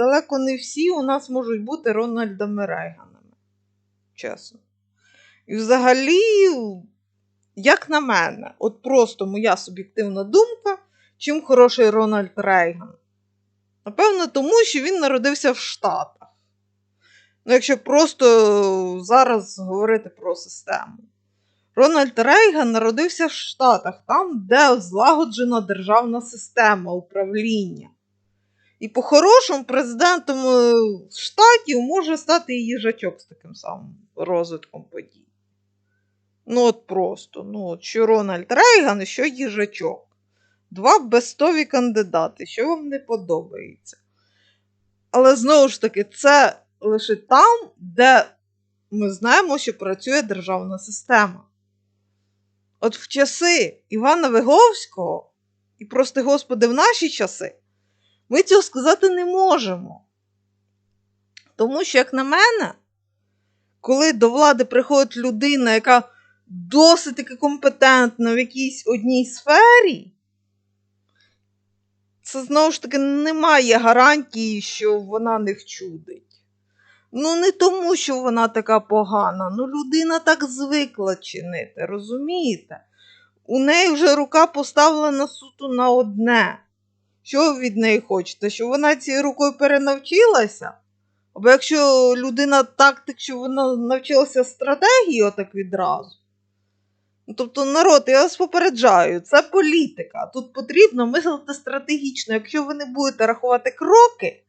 далеко не всі у нас можуть бути Рональдами Рейганами. Чесно. І взагалі, як на мене, от просто моя суб'єктивна думка, чим хороший Рональд Рейган. Напевно, тому що він народився в Штатах. Ну, якщо просто зараз говорити про систему. Рональд Рейган народився в Штатах, там, де злагоджена державна система управління. І по-хорошому президентом е, штатів може стати і їжачок з таким самим розвитком подій. Ну, от просто. Ну, от що Рональд Рейган, що їжачок. Два бестові кандидати, що вам не подобається. Але знову ж таки, це лише там, де ми знаємо, що працює державна система. От в часи Івана Виговського, і прости Господи, в наші часи, ми цього сказати не можемо. Тому що, як на мене, коли до влади приходить людина, яка досить таки компетентна в якійсь одній сфері, це знову ж таки немає гарантії, що вона не вчудить. Ну, не тому, що вона така погана. Ну, людина так звикла чинити, розумієте? У неї вже рука поставлена суто на одне. Що ви від неї хочете? Що вона цією рукою перенавчилася? Або якщо людина тактик, що вона навчилася стратегії отак відразу. Ну, Тобто, народ, я вас попереджаю, це політика. Тут потрібно мислити стратегічно. Якщо ви не будете рахувати кроки,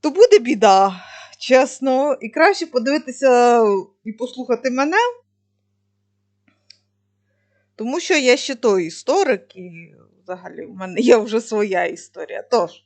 то буде біда, чесно. І краще подивитися і послухати мене. Тому що я ще той історик, і взагалі в мене є вже своя історія. Тож,